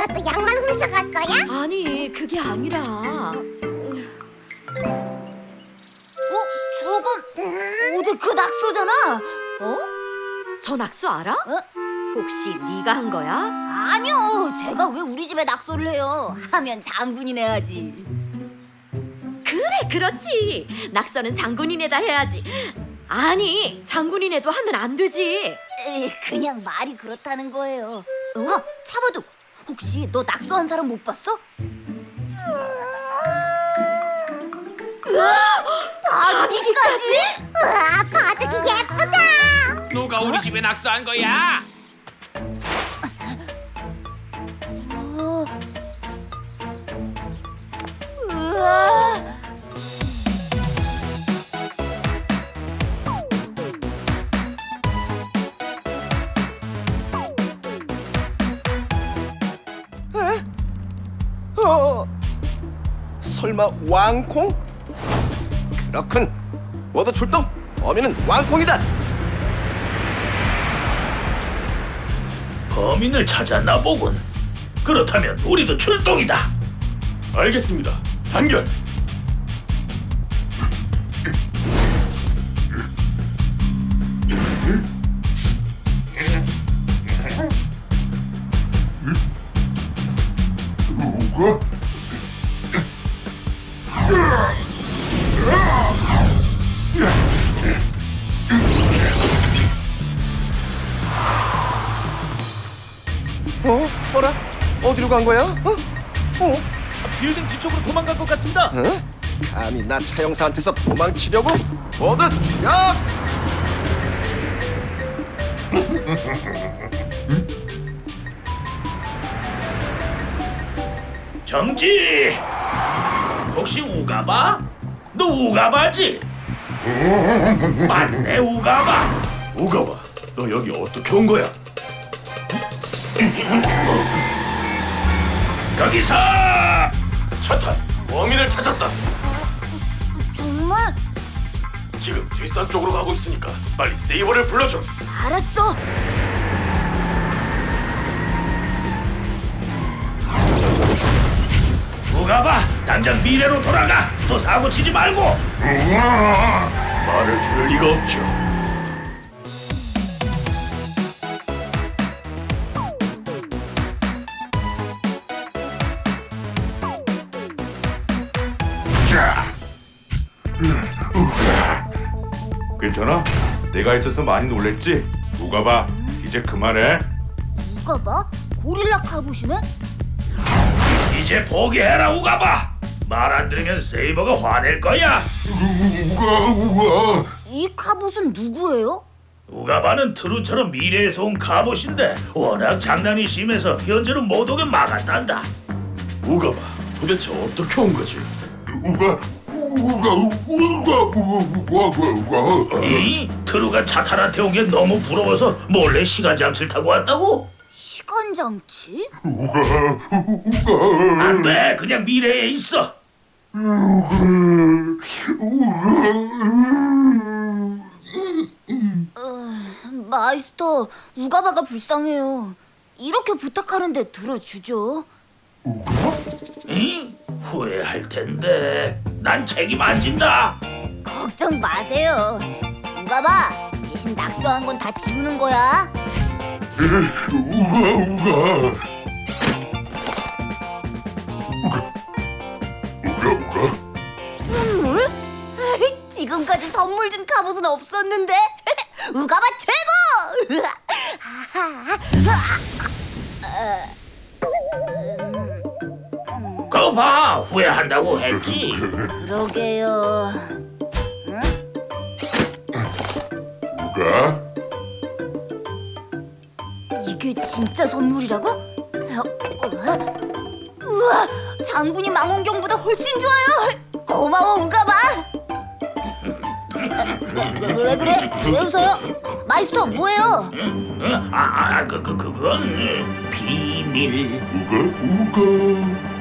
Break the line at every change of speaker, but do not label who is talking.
누가 또 양만 훔쳐갔어요?
아니 그게 아니라
어? 저건 어제 그 낙서잖아.
어? 저 낙수 알아?
어?
혹시 네가 한 거야?
아니요. 제가 왜 우리 집에 낙서를 해요? 하면 장군이 내야지.
그래 그렇지 낙서는 장군이네다 해야지 아니 장군이네도 하면 안 되지
에이, 그냥 말이 그렇다는 거예요. 어? 차바둑. 혹시 너 낙서한 사람 못 봤어? 바둑이까지?
우와, 바둑이 예쁘다.
누가 우리 집에 낙서한 거야?
설마 왕콩? 그렇군. 모두 출동. 범인은 왕콩이다.
범인을 찾았나 보군. 그렇다면 우리도 출동이다. 알겠습니다. 단결.
어디로 간 거야? 어? 어?
빌딩 뒤쪽으로 도망간 것 같습니다.
어? 감히 나 차영사한테서 도망치려고? 모두 추격!
정지. 혹시 우가바? 너 우가바지? 맞네 우가바. 우가바, 너 여기 어떻게 온 거야? 거기서 차탄 범인을 찾았다.
정말?
지금 뒷산 쪽으로 가고 있으니까 빨리 세이버를 불러줘.
알았어.
우가바, 당장 미래로 돌아가. 또 사고 치지 말고. 말을 들을 리가 없죠.
괜찮아? 내가 있어서 많이 놀랬지? 누가 봐 이제 그만해
누가 봐? 고릴라 카봇이네?
이제 포기해라 우가바. 말 안 들으면 세이버가 화낼 거야.
이 카봇은 누구예요?
우가바는 트루처럼 미래에서 온 갑옷인데 워낙 장난이 심해서 현재는 못 오게 막았단다. 우가바, 도대체 어떻게 온 거지?
우가 우가 우가 우가 우가
이 트루가 차탄한테 온게 너무 부러워서 몰래 시간 장치를 타고 왔다고?
시간 장치?
안 돼, 그냥 미래에 있어.
마이스터, 우가바가 불쌍해요. 이렇게 부탁하는데 들어주죠.
응? 후회할 텐데 난 책임 안 진다.
걱정 마세요. 우가바, 대신 낙서한 건 다 지우는 거야. 선물? 지금까지 선물 준 갑옷은 없었는데 우가바 최고!
그 거 봐, 후회한다고 했지.
그러게요.
우가
이게 진짜 선물이라고? 어, 어? 우와, 장군이 망원경보다 훨씬 좋아요. 고마워 우가봐. 왜, 왜, 왜 그래? 왜 웃어요? 마이스터 뭐예요?
응? 아, 아, 그, 그, 그건 비밀.
우가 우가